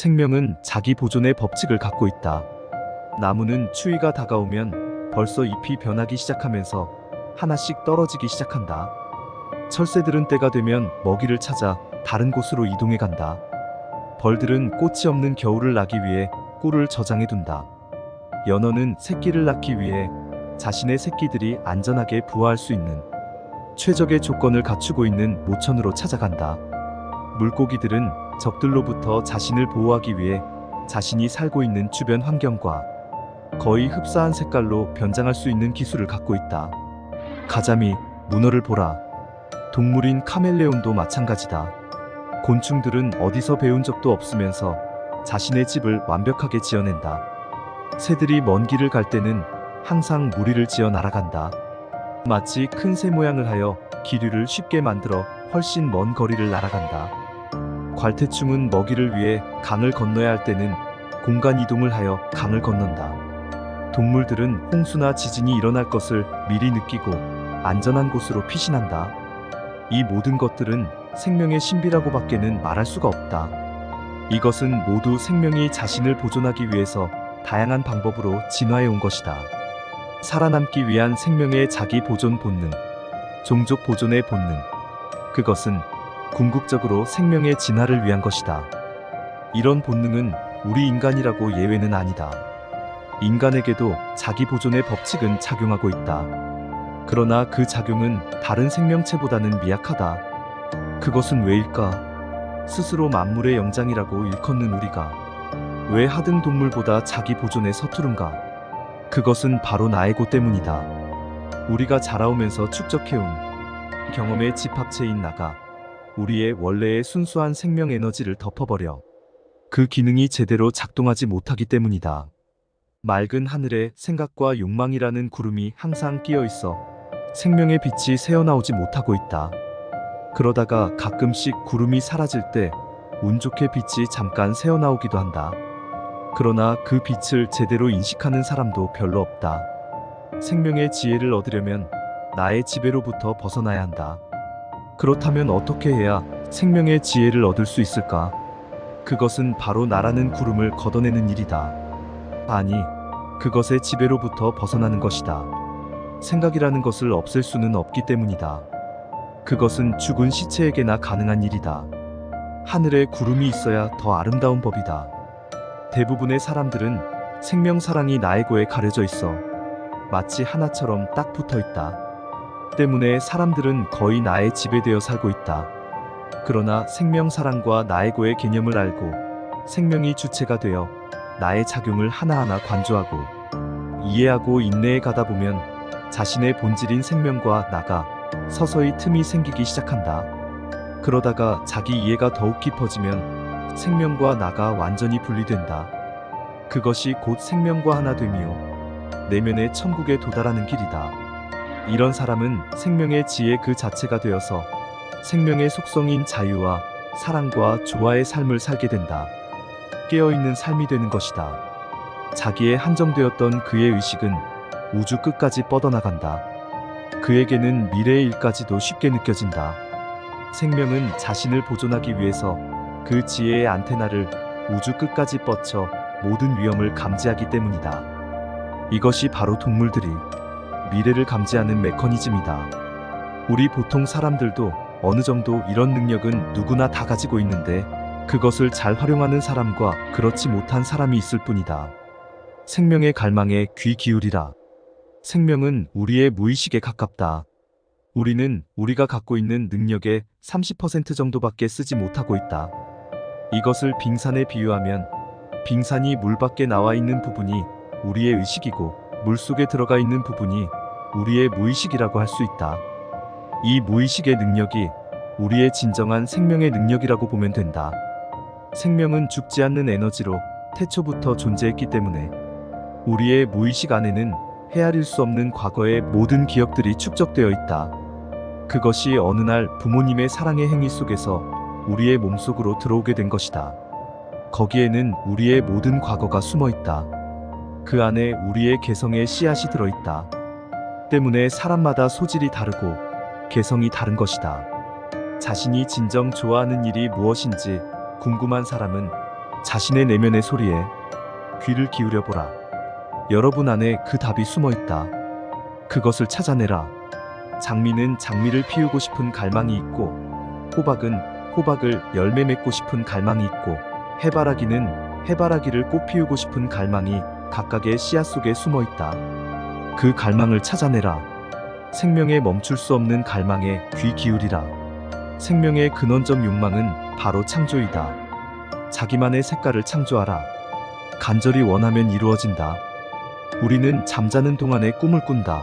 생명은 자기 보존의 법칙을 갖고 있다. 나무는 추위가 다가오면 벌써 잎이 변하기 시작하면서 하나씩 떨어지기 시작한다. 철새들은 때가 되면 먹이를 찾아 다른 곳으로 이동해 간다. 벌들은 꽃이 없는 겨울을 나기 위해 꿀을 저장해 둔다. 연어는 새끼를 낳기 위해 자신의 새끼들이 안전하게 부화할 수 있는 최적의 조건을 갖추고 있는 모천으로 찾아간다. 물고기들은 적들로부터 자신을 보호하기 위해 자신이 살고 있는 주변 환경과 거의 흡사한 색깔로 변장할 수 있는 기술을 갖고 있다. 가자미, 문어를 보라. 동물인 카멜레온도 마찬가지다. 곤충들은 어디서 배운 적도 없으면서 자신의 집을 완벽하게 지어낸다. 새들이 먼 길을 갈 때는 항상 무리를 지어 날아간다. 마치 큰 새 모양을 하여 기류를 쉽게 만들어 훨씬 먼 거리를 날아간다. 괄태충은 먹이를 위해 강을 건너야 할 때는 공간 이동을 하여 강을 건넌다. 동물들은 홍수나 지진이 일어날 것을 미리 느끼고 안전한 곳으로 피신한다. 이 모든 것들은 생명의 신비라고 밖에는 말할 수가 없다. 이것은 모두 생명이 자신을 보존하기 위해서 다양한 방법으로 진화해 온 것이다. 살아남기 위한 생명의 자기 보존 본능, 종족 보존의 본능. 그것은 궁극적으로 생명의 진화를 위한 것이다. 이런 본능은 우리 인간이라고 예외는 아니다. 인간에게도 자기 보존의 법칙은 작용하고 있다. 그러나 그 작용은 다른 생명체보다는 미약하다. 그것은 왜일까? 스스로 만물의 영장이라고 일컫는 우리가 왜 하등 동물보다 자기 보존에 서투른가? 그것은 바로 나에고 때문이다. 우리가 자라오면서 축적해온 경험의 집합체인 나가 우리의 원래의 순수한 생명 에너지를 덮어버려 그 기능이 제대로 작동하지 못하기 때문이다. 맑은 하늘에 생각과 욕망이라는 구름이 항상 끼어 있어 생명의 빛이 새어나오지 못하고 있다. 그러다가 가끔씩 구름이 사라질 때 운 좋게 빛이 잠깐 새어나오기도 한다. 그러나 그 빛을 제대로 인식하는 사람도 별로 없다. 생명의 지혜를 얻으려면 나의 지배로부터 벗어나야 한다. 그렇다면 어떻게 해야 생명의 지혜를 얻을 수 있을까? 그것은 바로 나라는 구름을 걷어내는 일이다. 아니, 그것의 지배로부터 벗어나는 것이다. 생각이라는 것을 없앨 수는 없기 때문이다. 그것은 죽은 시체에게나 가능한 일이다. 하늘에 구름이 있어야 더 아름다운 법이다. 대부분의 사람들은 생명 사랑이 나에고에 가려져 있어 마치 하나처럼 딱 붙어 있다. 때문에 사람들은 거의 나의 지배되어 살고 있다. 그러나 생명 사랑과 나에고의 개념을 알고 생명이 주체가 되어 나의 작용을 하나하나 관조하고 이해하고 인내해 가다 보면 자신의 본질인 생명과 나가 서서히 틈이 생기기 시작한다. 그러다가 자기 이해가 더욱 깊어지면 생명과 나가 완전히 분리된다. 그것이 곧 생명과 하나 됨이요. 내면의 천국에 도달하는 길이다. 이런 사람은 생명의 지혜 그 자체가 되어서 생명의 속성인 자유와 사랑과 조화의 삶을 살게 된다. 깨어있는 삶이 되는 것이다. 자기의 한정되었던 그의 의식은 우주 끝까지 뻗어나간다. 그에게는 미래의 일까지도 쉽게 느껴진다. 생명은 자신을 보존하기 위해서 그 지혜의 안테나를 우주 끝까지 뻗쳐 모든 위험을 감지하기 때문이다. 이것이 바로 동물들이 미래를 감지하는 메커니즘이다. 우리 보통 사람들도 어느 정도 이런 능력은 누구나 다 가지고 있는데 그것을 잘 활용하는 사람과 그렇지 못한 사람이 있을 뿐이다. 생명의 갈망에 귀 기울이라. 생명은 우리의 무의식에 가깝다. 우리는 우리가 갖고 있는 능력의 30% 정도밖에 쓰지 못하고 있다. 이것을 빙산에 비유하면 빙산이 물 밖에 나와 있는 부분이 우리의 의식이고 물 속에 들어가 있는 부분이 우리의 무의식이라고 할 수 있다. 이 무의식의 능력이 우리의 진정한 생명의 능력이라고 보면 된다. 생명은 죽지 않는 에너지로 태초부터 존재했기 때문에 우리의 무의식 안에는 헤아릴 수 없는 과거의 모든 기억들이 축적되어 있다. 그것이 어느 날 부모님의 사랑의 행위 속에서 우리의 몸속으로 들어오게 된 것이다. 거기에는 우리의 모든 과거가 숨어 있다. 그 안에 우리의 개성의 씨앗이 들어 있다. 때문에 사람마다 소질이 다르고 개성이 다른 것이다. 자신이 진정 좋아하는 일이 무엇인지 궁금한 사람은 자신의 내면의 소리에 귀를 기울여 보라. 여러분 안에 그 답이 숨어 있다. 그것을 찾아내라. 장미는 장미를 피우고 싶은 갈망이 있고, 호박은 호박을 열매 맺고 싶은 갈망이 있고, 해바라기는 해바라기를 꽃 피우고 싶은 갈망이 각각의 씨앗 속에 숨어 있다. 그 갈망을 찾아내라. 생명에 멈출 수 없는 갈망에 귀 기울이라. 생명의 근원적 욕망은 바로 창조이다. 자기만의 색깔을 창조하라. 간절히 원하면 이루어진다. 우리는 잠자는 동안에 꿈을 꾼다.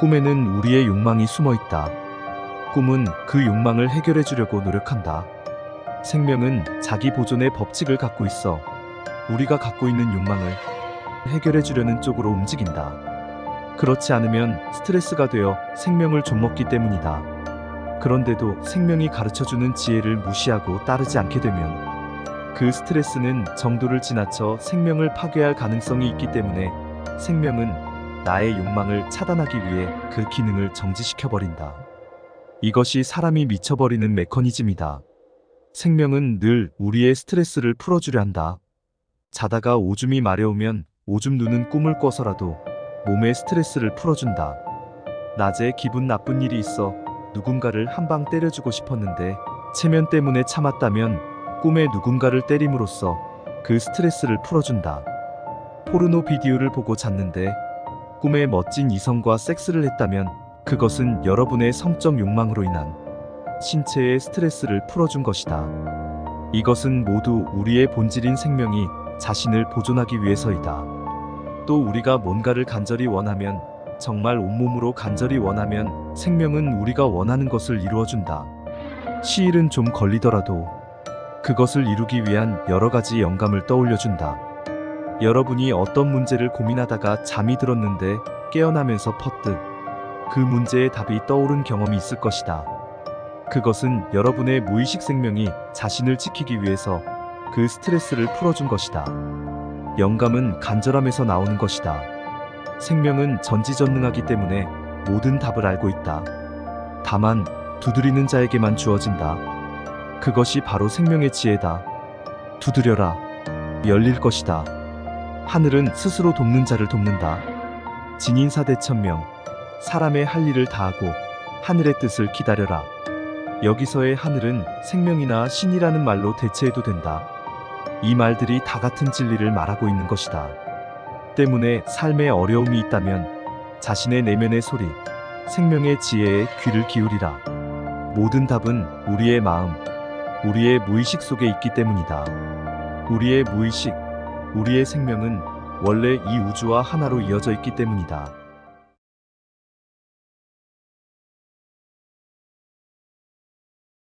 꿈에는 우리의 욕망이 숨어 있다. 꿈은 그 욕망을 해결해 주려고 노력한다. 생명은 자기 보존의 법칙을 갖고 있어 우리가 갖고 있는 욕망을 해결해 주려는 쪽으로 움직인다. 그렇지 않으면 스트레스가 되어 생명을 좀먹기 때문이다. 그런데도 생명이 가르쳐 주는 지혜를 무시하고 따르지 않게 되면 그 스트레스는 정도를 지나쳐 생명을 파괴할 가능성이 있기 때문에 생명은 나의 욕망을 차단하기 위해 그 기능을 정지시켜 버린다. 이것이 사람이 미쳐버리는 메커니즘이다. 생명은 늘 우리의 스트레스를 풀어주려 한다. 자다가 오줌이 마려우면 오줌 누는 꿈을 꿔서라도 몸의 스트레스를 풀어준다. 낮에 기분 나쁜 일이 있어 누군가를 한 방 때려주고 싶었는데 체면 때문에 참았다면 꿈에 누군가를 때림으로써 그 스트레스를 풀어준다. 포르노 비디오를 보고 잤는데 꿈에 멋진 이성과 섹스를 했다면 그것은 여러분의 성적 욕망으로 인한 신체의 스트레스를 풀어준 것이다. 이것은 모두 우리의 본질인 생명이 자신을 보존하기 위해서이다. 또 우리가 뭔가를 간절히 원하면 정말 온몸으로 간절히 원하면 생명은 우리가 원하는 것을 이루어준다. 시일은 좀 걸리더라도 그것을 이루기 위한 여러 가지 영감을 떠올려준다. 여러분이 어떤 문제를 고민하다가 잠이 들었는데 깨어나면서 퍼뜩 그 문제의 답이 떠오른 경험이 있을 것이다. 그것은 여러분의 무의식 생명이 자신을 지키기 위해서 그 스트레스를 풀어준 것이다. 영감은 간절함에서 나오는 것이다. 생명은 전지전능하기 때문에 모든 답을 알고 있다. 다만 두드리는 자에게만 주어진다. 그것이 바로 생명의 지혜다. 두드려라. 열릴 것이다. 하늘은 스스로 돕는 자를 돕는다. 진인사대천명. 사람의 할 일을 다하고 하늘의 뜻을 기다려라. 여기서의 하늘은 생명이나 신이라는 말로 대체해도 된다. 이 말들이 다 같은 진리를 말하고 있는 것이다. 때문에 삶에 어려움이 있다면 자신의 내면의 소리, 생명의 지혜에 귀를 기울이라. 모든 답은 우리의 마음, 우리의 무의식 속에 있기 때문이다. 우리의 무의식, 우리의 생명은 원래 이 우주와 하나로 이어져 있기 때문이다.